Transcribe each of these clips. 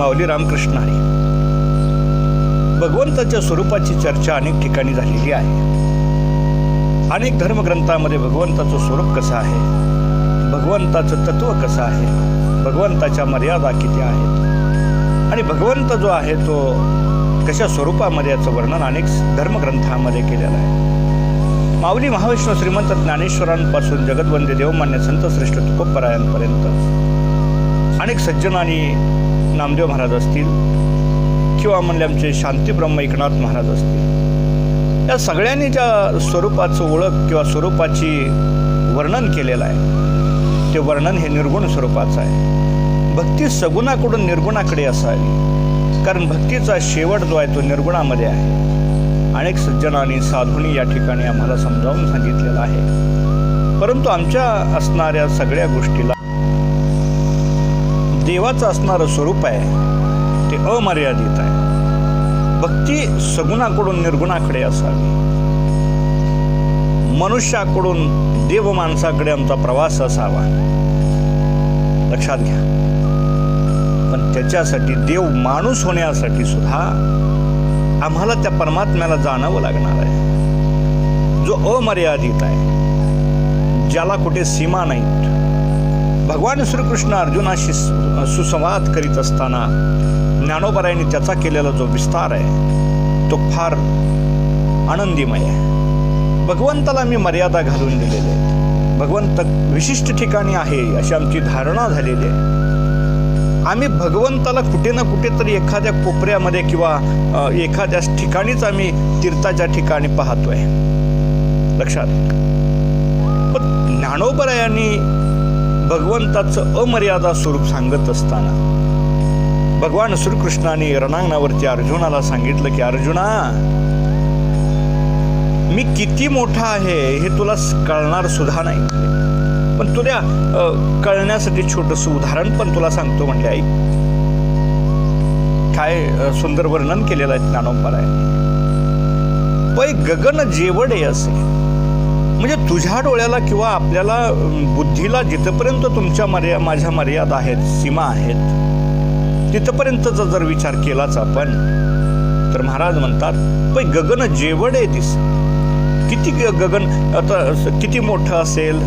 माऊली रामकृष्ण हरी भगवंताच्या स्वरूपाची चर्चा अनेक ठिकाणी झालेली आहे. अनेक धर्मग्रंथामध्ये भगवंताचं स्वरूप कसं आहे? भगवंताचं तत्व कसं आहे? भगवंताच्या मर्यादा किती आहेत? आणि भगवंत जो आहे तो कशा स्वरूपामध्ये याचं वर्णन अनेक धर्मग्रंथामध्ये केलेलं आहे? माऊली महाविष्णू श्रीमंत ज्ञानेश्वरांपासून जगदवंदे देवमान्य संत श्रेष्ठ तुकोपरायांपर्यंत अनेक सज्जन आणि नामदेव महाराज असतील किंवा म्हणले आमचे शांतीब्रह्म एकनाथ महाराज असतील. या सगळ्यांनी ज्या स्वरूपाचं ओळख किंवा स्वरूपाची वर्णन केलेलं आहे ते वर्णन हे निर्गुण स्वरूपाचं आहे. भक्ती सगुणाकडून निर्गुणाकडे असावी कारण भक्तीचा शेवट जो आहे तो निर्गुणामध्ये आहे. अनेक सज्जनांनी साधूंनी या ठिकाणी आम्हाला समजावून सांगितलेलं आहे. परंतु आमच्या असणाऱ्या सगळ्या गोष्टीला देवाचं असणारं स्वरूप आहे ते अमर्यादित आहे. भक्ती सगुणाकडून निर्गुणाकडे असावी. मनुष्याकडून देव माणसाकडे आमचा प्रवास असावा. लक्षात घ्या. पण त्याच्यासाठी देव माणूस होण्यासाठी सुद्धा आम्हाला त्या परमात्म्याला जाणावं लागणार आहे. जो अमर्यादित आहे ज्याला कुठे सीमा नाहीत भगवान श्रीकृष्ण अर्जुनाशी सु- सुसंवाद करीत असताना ज्ञानोबरायांनी त्याचा केलेला जो विस्तार आहे तो फार आनंदीमय आहे. भगवंताला मी मर्यादा घालून दिलेले भगवंत विशिष्ट ठिकाणी आहे अशी आमची धारणा झालेली आहे. आम्ही भगवंताला कुठे ना कुठेतरी एखाद्या कोपऱ्यामध्ये किंवा एखाद्या ठिकाणीच आम्ही तीर्थाच्या ठिकाणी पाहतोय. लक्षात? पण ज्ञानोबरायांनी भगवंताचं अमर्यादा स्वरूप सांगत असताना भगवान श्रीकृष्णाने रणांगणावरती अर्जुनाला सांगितलं की अर्जुना मी किती मोठा आहे हे तुला कळणार सुद्धा नाही. पण तुला कळण्यासाठी छोटस उदाहरण पण तुला सांगतो म्हणजे आई काय सुंदर वर्णन केलेलं आहे ज्ञानोबरायांनी पै गगन जेवडे असे. म्हणजे तुझ्या डोळ्याला किंवा आपल्याला बुद्धीला जिथपर्यंत तुमच्या मर्या माझ्या मर्यादा आहेत सीमा आहेत तिथपर्यंतचा जर विचार केलाच आपण तर महाराज म्हणतात पै गगन जेवढे दिस किती गगन आता किती मोठं असेल?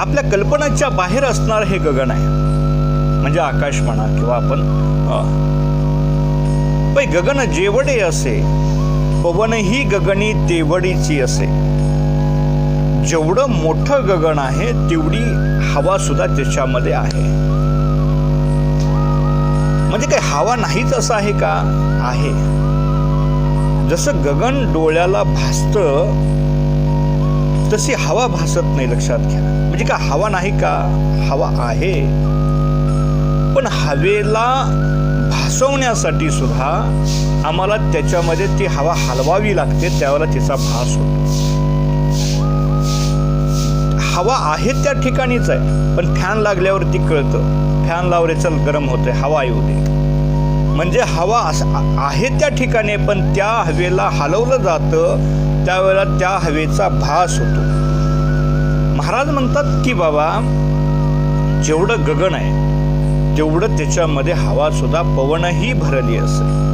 आपल्या कल्पनाच्या बाहेर असणार हे गगन आहे. म्हणजे आकाश म्हणा किंवा आपण पै गगन जेवढे असे पवनही गगनी तेवडीची असे. जेवढं मोठं गगन आहे तेवढी हवा सुद्धा त्याच्यामध्ये आहे. म्हणजे काही हवा नाहीच असं आहे का? आहे. जसं गगन डोळ्याला भासत तशी हवा भासत नाही लक्षात घ्या. म्हणजे का हवा नाही का? हवा आहे. पण हवेला भासवण्यासाठी सुद्धा आम्हाला त्याच्यामध्ये ती हवा हलवावी लागते त्यावेळेला तिचा भास होतो. हवा आहे त्या ठिकाणीच आहे. पण फॅन लागल्यावरती कळतं. फॅन लावले चल गरम होते हवा येऊ दे. म्हणजे हवा असं आहे त्या ठिकाणी पण त्या हवेला हलवलं जातं. त्यावेळेला त्या हवेचा भास होतो. महाराज म्हणतात की बाबा जेवढं गगन आहे तेवढं त्याच्यामध्ये हवा सुद्धा पवनही भरली असेल.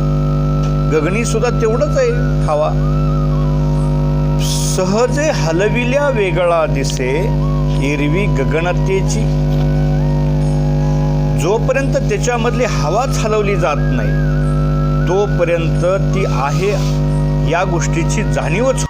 गगनी सुद्धा तेवढंच आहे हवा. सहजे हलविल्या वेगळा दिसे एरवी गगनतेची. जोपर्यंत त्याच्यामधली हवाच हलवली जात नाही तोपर्यंत ती आहे या गोष्टीची जाणीवच